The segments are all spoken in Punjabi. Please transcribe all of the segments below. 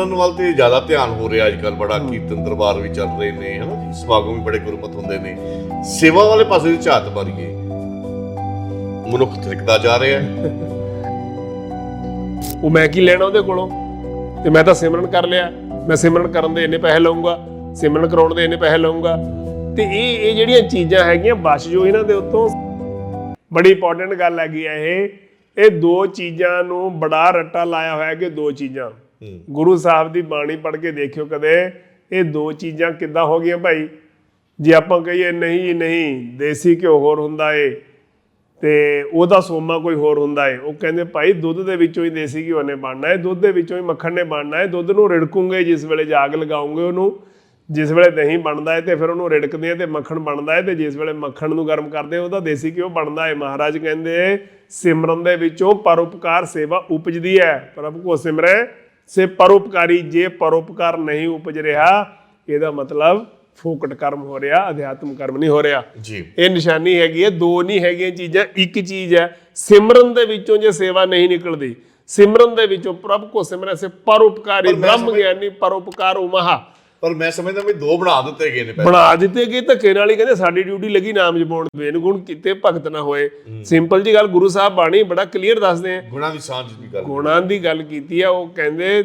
ਉਹਨਾਂ ਵੱਲ ਤੇ ਜ਼ਿਆਦਾ ਧਿਆਨ ਹੋ ਰਿਹਾ ਅੱਜ ਕੱਲ ਬੜਾ ਕੀਰਤਨ ਦਰਬਾਰ ਵੀ ਚੱਲ ਰਹੇ ਨੇ ਹਨਾ? ਜੀ ਸਮਾਗਮ ਵੀ ਬੜੇ ਗੁਰਮਤ ਹੁੰਦੇ ਨੇ। ਸੇਵਾ ਵਾਲੇ ਪਾਸੇ ਦੀ ਝਾਤ ਮਾਰੀਏ ਮਨੁੱਖ ਥਿਰਕਦਾ ਜਾ ਰਿਹਾ ਹੈ। ਉਹ ਮੈਂ ਕੀ ਲੈਣਾ ਉਹਦੇ ਕੋਲੋਂ? ਤੇ ਮੈਂ ਤਾਂ ਸਿਮਰਨ ਕਰ ਲਿਆ। ਮੈਂ ਸਿਮਰਨ ਕਰਨ ਦੇ ਇੰਨੇ ਪੈਸੇ ਲਵਾਂਗਾ ਸਿਮਰਨ ਕਰਾਉਣ ਦੇ ਇੰਨੇ ਪੈਸੇ ਲਵਾਂਗਾ ਤੇ ਇਹ ਇਹ ਜਿਹੜੀਆਂ ਚੀਜ਼ਾਂ ਹੈਗੀਆਂ ਬਸ ਜੋ ਇਹਨਾਂ ਦੇ ਉੱਤੋਂ। ਬੜੀ ਇੰਪੋਰਟੈਂਟ ਗੱਲ ਹੈਗੀ ਆ ਇਹ। ਇਹ ਦੋ ਚੀਜ਼ਾਂ ਨੂੰ ਬੜਾ ਰੱਟਾ ਲਾਇਆ ਹੋਇਆ ਕਿ ਦੋ ਚੀਜ਼ਾਂ। ਗੁਰੂ ਸਾਹਿਬ ਦੀ ਬਾਣੀ ਪੜ੍ਹ ਕੇ ਦੇਖਿਓ ਕਦੇ, ਇਹ ਦੋ ਚੀਜ਼ਾਂ ਕਿੱਦਾਂ ਹੋ ਗਈਆਂ ਭਾਈ? ਜੇ ਆਪਾਂ ਕਹੀਏ ਨਹੀਂ ਨਹੀਂ, ਦੇਸੀ ਘਿਓ ਹੋਰ ਹੁੰਦਾ ਏ, ਤੇ ਉਹਦਾ ਸੋਮਾ ਕੋਈ ਹੋਰ ਹੁੰਦਾ ਏ। ਉਹ ਕਹਿੰਦੇ ਭਾਈ ਦੁੱਧ ਦੇ ਵਿੱਚੋਂ ਹੀ ਦੇਸੀ ਘਿਓ ਨੇ ਬਣਨਾ ਹੈ ਦੁੱਧ ਦੇ ਵਿੱਚੋਂ ਹੀ ਮੱਖਣ ਨੇ ਬਣਨਾ ਹੈ ਦੁੱਧ ਨੂੰ ਰਿੜਕੂਗੇ, ਜਿਸ ਵੇਲੇ ਜਾਗ ਲਗਾਉਂਗੇ ਉਹਨੂੰ, ਜਿਸ ਵੇਲੇ ਦਹੀਂ ਬਣਦਾ ਏ ਤੇ ਫਿਰ ਉਹਨੂੰ ਰਿੜਕਦੇ ਆ ਤੇ ਮੱਖਣ ਬਣਦਾ ਹੈ ਤੇ ਜਿਸ ਵੇਲੇ ਮੱਖਣ ਨੂੰ ਗਰਮ ਕਰਦੇ ਉਹਦਾ ਦੇਸੀ ਘਿਓ ਬਣਦਾ ਏ। ਮਹਾਰਾਜ ਕਹਿੰਦੇ ਸਿਮਰਨ ਦੇ ਵਿੱਚੋਂ ਪਰਉਪਕਾਰ ਸੇਵਾ ਉਪਜਦੀ ਹੈ ਪ੍ਰਭ ਕੋ ਸਿਮਰੈ ਸੇ ਪਰਉਪਕਾਰੀ ਜੇ ਪਰਉਪਕਾਰ ਨਹੀਂ ਉਪਜ ਰਿਹਾ ਇਹਦਾ ਮਤਲਬ ਫੋਕਟ ਕਰਮ ਹੋ ਰਿਹਾ ਅਧਿਆਤਮ ਕਰਮ ਨਹੀਂ ਹੋ ਰਿਹਾ। ਜੀ। ਇਹ ਨਿਸ਼ਾਨੀ ਹੈਗੀ ਹੈ ਦੋ ਨਹੀਂ ਹੈਗੀਆਂ ਚੀਜ਼ਾਂ ਇੱਕ ਚੀਜ਼ ਹੈ ਸਿਮਰਨ ਦੇ ਵਿੱਚੋਂ ਜੇ ਸੇਵਾ ਨਹੀਂ ਨਿਕਲਦੀ ਸਿਮਰਨ ਦੇ ਵਿੱਚੋਂ ਪ੍ਰਭ ਕੋ ਸਿਮਰਨ ਸੇ ਪਰਉਪਕਾਰੀ ਬ੍ਰਹਮ ਗਿਆਨੀ ਪਰਉਪਕਾਰ ਉਮਹਾ। ਪਰ ਮੈਂ ਸਮਝਦਾ ਵੀ ਦੋ ਬਣਾ ਦਿੱਤੇ ਗਏ ਨੇ ਪਹਿਲਾਂ ਬਣਾ ਦਿੱਤੇ ਗਏ ਧੱਕੇ ਨਾਲ ਹੀ ਕਹਿੰਦੇ ਸਾਡੀ ਡਿਊਟੀ ਲੱਗੀ ਨਾਮ ਜਪਾਉਣ ਵੇਨ ਗੁਣ ਕੀਤੇ ਭਗਤ ਨਾ ਹੋਏ। ਸਿੰਪਲ ਜੀ ਗੱਲ ਗੁਰੂ ਸਾਹਿਬ ਬਾਣੀ ਬੜਾ ਕਲੀਅਰ ਦੱਸਦੇ ਆ। ਗੁਣਾ ਦੀ ਸਾਂਝ ਦੀ ਗੱਲ। ਗੁਣਾਂ ਦੀ ਗੱਲ ਕੀਤੀ ਆ ਉਹ ਕਹਿੰਦੇ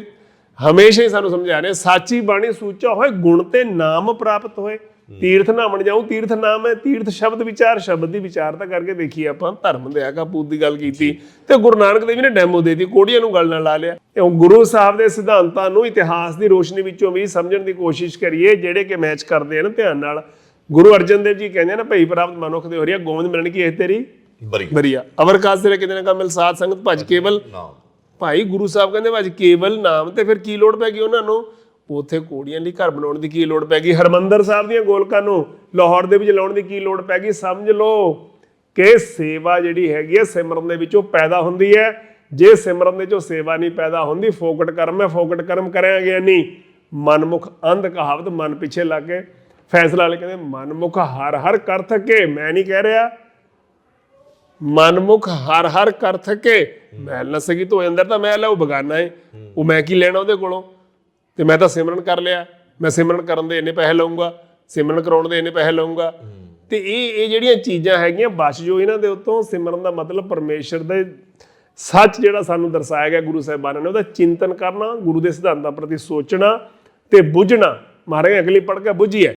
ਹਮੇਸ਼ਾ ਹੀ ਸਾਨੂੰ ਸਮਝਾ ਰਹੇ ਸਾਚੀ ਬਾਣੀ ਸੂਚਾ ਹੋਏ ਗੁਣ ਤੇ ਨਾਮ ਪ੍ਰਾਪਤ ਹੋਏ। ਤੀਰਥ ਨਾਮਣ ਜਾਉ ਤੀਰਥ ਨਾਮ ਹੈ ਤੀਰਥ ਸ਼ਬਦ ਵਿਚਾਰ ਸ਼ਬਦ ਦੀ ਵਿਚਾਰਤਾ ਕਰਕੇ ਦੇਖੀ ਆਪਾਂ ਧਰਮ ਦੇ ਆਗਾ ਪੂਤ ਦੀ ਗੱਲ ਕੀਤੀ ਤੇ ਗੁਰੂ ਨਾਨਕ ਦੇਵ ਜੀ ਨੇ ਡੈਮੋ ਦੇਤੀ ਕੋੜੀਆਂ ਨੂੰ ਗੱਲ ਨਾਲ ਲਾ ਲਿਆ। ਤੇ ਉਹ ਗੁਰੂ ਸਾਹਿਬ ਦੇ ਸਿਧਾਂਤਾਂ ਨੂੰ ਇਤਿਹਾਸ ਦੀ ਰੋਸ਼ਨੀ ਵਿੱਚੋਂ ਵੀ ਸਮਝਣ ਦੀ ਕੋਸ਼ਿਸ਼ ਕਰੀਏ ਜਿਹੜੇ ਕਿ ਮੈਚ ਕਰਦੇ ਆ ਨਾ ਧਿਆਨ ਨਾਲ। ਗੁਰੂ ਅਰਜਨ ਦੇਵ ਜੀ ਕਹਿੰਦੇ ਨਾ ਭਈ ਪ੍ਰਾਪਤ ਮਨੁੱਖ ਦੇ ਹੋ ਰਹੀ ਆ ਗੋਬਿੰਦ ਮਿਲਣ ਕੀ ਇਹ ਤੇਰੀ? ਬਰੀ ਬਰੀਆ। ਅਵਰ ਕਾਸ ਤੇਰੇ ਕਿਤੇ ਨਾ ਕਾ ਮਿਲ ਸਾਧ ਸੰਗਤ ਭਜ ਕੇਵਲ ਨਾਮ। ਭਾਈ ਗੁਰੂ ਸਾਹਿਬ ਕਹਿੰਦੇ ਅੱਜ ਕੇਵਲ ਨਾਮ ਤੇ ਫਿਰ ਕੀ ਲੋੜ ਪੈ ਗਈ ਉਹਨਾਂ ਨੂੰ? ਉਥੇ ਕੋੜੀਆਂ ਲਈ ਘਰ ਬਣਾਉਣ ਦੀ ਕੀ ਲੋੜ ਪੈ ਗਈ? ਹਰਮੰਦਰ ਸਾਹਿਬ ਦੀਆਂ ਗੋਲਕਾਂ ਨੂੰ ਲਾਹੌਰ ਦੇ ਵਿੱਚ ਲਾਉਣ ਦੀ ਕੀ ਲੋੜ ਪੈ ਗਈ? ਸਮਝ ਲਓ ਕਿ ਸੇਵਾ ਜਿਹੜੀ ਹੈਗੀ ਹੈ, ਸਿਮਰਨ ਦੇ ਵਿੱਚੋਂ ਪੈਦਾ ਹੁੰਦੀ ਹੈ। ਜੇ ਸਿਮਰਨ ਦੇ ਵਿੱਚੋਂ ਸੇਵਾ ਨਹੀਂ ਪੈਦਾ ਹੁੰਦੀ, ਫੋਕਟ ਕਰਮ ਹੈ, ਫੋਕਟ ਕਰਮ ਕਰਿਆ ਗਿਆ ਨਹੀਂ। ਮਨਮੁਖ ਅੰਧ ਕਹਾਵਤ ਮਨ ਪਿੱਛੇ ਲੱਗ ਕੇ ਫੈਸਲਾ ਲੈ ਕਹਿੰਦੇ, ਮਨਮੁਖ ਹਰ ਹਰ ਕਰ ਥਕੇ ਮੈਂ ਨਹੀਂ ਕਹਿ ਰਿਹਾ। ਮਨਮੁਖ ਹਰ ਹਰ ਕਰ ਥਕੇ ਮੈਲ ਨਾ ਸਕੀ ਤੋ ਅੰਦਰ ਤਾਂ ਮੈਲ ਹੈ, ਉਹ ਬਗਾਨਾ ਹੈ। ਉਹ ਮੈਂ ਕੀ ਲੈਣਾ ਉਹਦੇ ਕੋਲੋਂ? ਤੇ ਮੈਂ ਤਾਂ ਸਿਮਰਨ ਕਰ ਲਿਆ। ਮੈਂ ਸਿਮਰਨ ਕਰਨ ਦੇ ਇੰਨੇ ਪੈਸੇ ਲਵਾਂਗਾ ਸਿਮਰਨ ਕਰਾਉਣ ਦੇ ਇੰਨੇ ਪੈਸੇ ਲਵਾਂਗਾ ਤੇ ਇਹ ਇਹ ਜਿਹੜੀਆਂ ਚੀਜ਼ਾਂ ਹੈਗੀਆਂ ਬਸ ਜੋ ਇਹਨਾਂ ਦੇ ਉੱਤੋਂ, ਸਿਮਰਨ ਦਾ ਮਤਲਬ ਪਰਮੇਸ਼ਰ ਦੇ ਸੱਚ ਜਿਹੜਾ ਸਾਨੂੰ ਦਰਸਾਇਆ ਗਿਆ ਗੁਰੂ ਸਾਹਿਬਾਨਾਂ ਨੇ, ਉਹਦਾ ਚਿੰਤਨ ਕਰਨਾ, ਗੁਰੂ ਦੇ ਸਿਧਾਂਤਾਂ ਪ੍ਰਤੀ ਸੋਚਣਾ ਤੇ ਬੁੱਝਣਾ। ਮਹਾਰਾਜ ਅਗਲੀ ਪੜ੍ਹ ਕੇ ਬੁੱਝੀ ਹੈ।